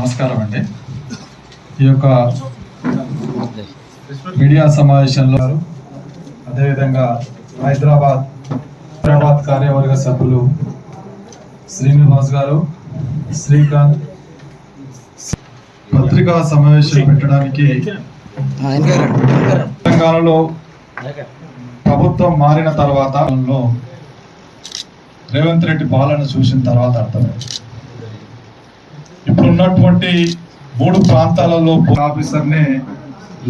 నమస్కారం అండి. ఈ యొక్క మీడియా సమావేశంలో అదేవిధంగా హైదరాబాద్ హైదరాబాద్ కార్యవర్గ సభ్యులు శ్రీనివాస్ గారు శ్రీకాంత్. పత్రికా సమావేశం పెట్టడానికి తెలంగాణలో ప్రభుత్వం మారిన తర్వాత రేవంత్ రెడ్డి పాలన చూసిన తర్వాత అర్థమైంది. ఉన్నటువంటి మూడు ప్రాంతాలలో ఆఫీసర్ని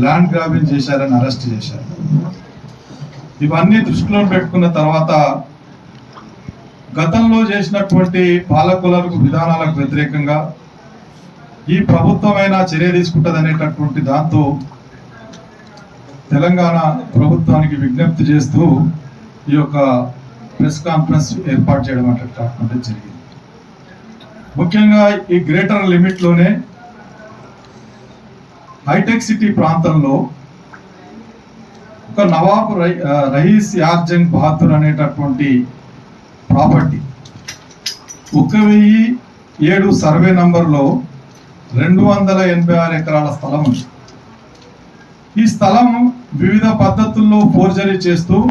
ల్యాండ్ గ్రాబింగ్ చేశారని అరెస్ట్ చేశారు. ఇవన్నీ దృష్టిలో పెట్టుకున్న తర్వాత గతంలో చేసినటువంటి పాలకులకు విధానాలకు వ్యతిరేకంగా ఈ ప్రభుత్వమైనా చర్య తీసుకుంటుంది అనేటటువంటి దాంతో తెలంగాణ ప్రభుత్వానికి విజ్ఞప్తి చేస్తూ ఈ యొక్క ప్రెస్ కాన్ఫరెన్స్ ఏర్పాటు చేయడం అంటే జరిగింది. ముఖ్యంగా ఈ గ్రేటర్ లిమిట్లోనే హైటెక్ సిటీ ప్రాంతంలో ఒక నవాబ్ రై- రయీస్ యార్జంగ్ బహదూర్ అనేటటువంటి ప్రాపర్టీ. ఒక వెయ్యి ఏడు సర్వే నంబర్లో రెండు వందల ఎనభై ఆరు ఎకరాల స్థలం ఉంది. ఈ స్థలం వివిధ పద్ధతుల్లో ఫోర్జరీ చేస్తూ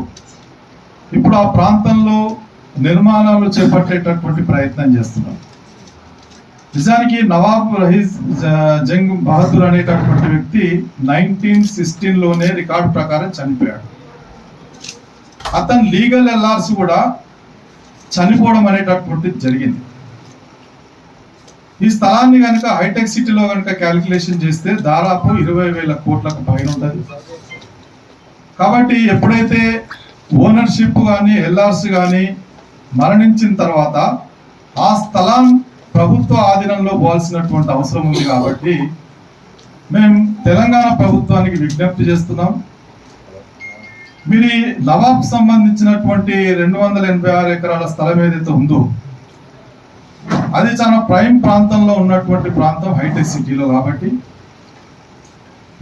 ఇప్పుడు ఆ ప్రాంతంలో నిర్మాణాలు చేపట్టేటటువంటి ప్రయత్నం చేస్తున్నారు. నిజానికి నవాబ్ రహీజ్ జంగ్ బహదూర్ అనేటటువంటి వ్యక్తి నైన్టీన్ సిక్స్టీన్లోనే రికార్డు ప్రకారం చనిపోయాడు. అతను లీగల్ ఎల్ఆర్స్ కూడా చనిపోవడం అనేటటువంటిది జరిగింది. ఈ స్థలాన్ని కనుక హైటెక్ సిటీలో కనుక క్యాలిక్యులేషన్ చేస్తే దాదాపు ఇరవై వేల కోట్లకు పైన ఉంటుంది కాబట్టి ఎప్పుడైతే ఓనర్షిప్ కానీ ఎల్ఆర్స్ కానీ మరణించిన తర్వాత ఆ స్థలం ప్రభుత్వ ఆధీనంలో పోవాల్సినటువంటి అవసరం ఉంది కాబట్టి మేము తెలంగాణ ప్రభుత్వానికి విజ్ఞప్తి చేస్తున్నాం. మీరు లవాబ్ నవాబ్ సంబంధించినటువంటి రెండు వందల ఎనభై ఆరు ఎకరాల స్థలం ఏదైతే ఉందో అది చాలా ప్రైమ్ ప్రాంతంలో ఉన్నటువంటి ప్రాంతం హైటెక్ సిటీలో కాబట్టి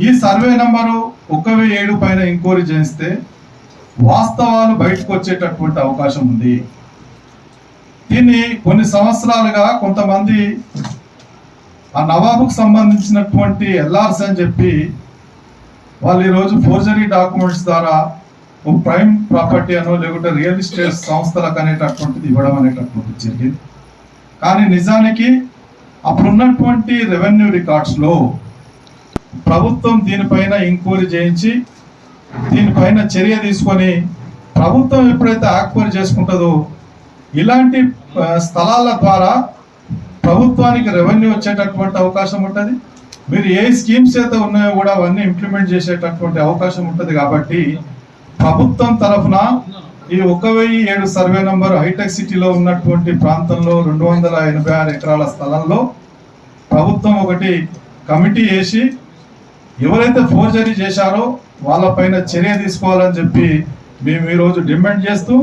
ఈ సర్వే నంబరు ఒక ఏడు పైన ఎంక్వైరీ చేస్తే వాస్తవాలు బయటకు వచ్చేటటువంటి అవకాశం ఉంది. దీన్ని కొన్ని సంవత్సరాలుగా కొంతమంది ఆ నవాబుకు సంబంధించినటువంటి ఎల్ఆర్స్ అని చెప్పి వాళ్ళు ఈరోజు ఫోర్జరీ డాక్యుమెంట్స్ ద్వారా ఒక ప్రైమ్ ప్రాపర్టీ అనో లేకుంటే రియల్ ఎస్టేట్ సంస్థలకు అనేటటువంటిది ఇవ్వడం అనేటటువంటిది జరిగింది. కానీ నిజానికి అప్పుడున్నటువంటి రెవెన్యూ రికార్డ్స్లో ప్రభుత్వం దీనిపైన ఎంక్వైరీ చేయించి దీనిపైన చర్య తీసుకొని ప్రభుత్వం ఎప్పుడైతే ఆక్వైరీ చేసుకుంటుందో ఇలాంటి స్థలాల ద్వారా ప్రభుత్వానికి రెవెన్యూ వచ్చేటటువంటి అవకాశం ఉంటుంది. మీరు ఏ స్కీమ్స్ అయితే ఉన్నాయో కూడా అవన్నీ ఇంప్లిమెంట్ చేసేటటువంటి అవకాశం ఉంటుంది కాబట్టి ప్రభుత్వం తరఫున ఈ ఒక వెయ్యి ఏడు సర్వే నంబర్ హైటెక్ సిటీలో ఉన్నటువంటి ప్రాంతంలో రెండు వందల ఎనభై ఆరు ఎకరాల స్థలంలో ప్రభుత్వం ఒకటి కమిటీ వేసి ఎవరైతే ఫోర్జరీ చేశారో వాళ్ళపైన చర్య తీసుకోవాలని చెప్పి మేము ఈరోజు డిమాండ్ చేస్తూ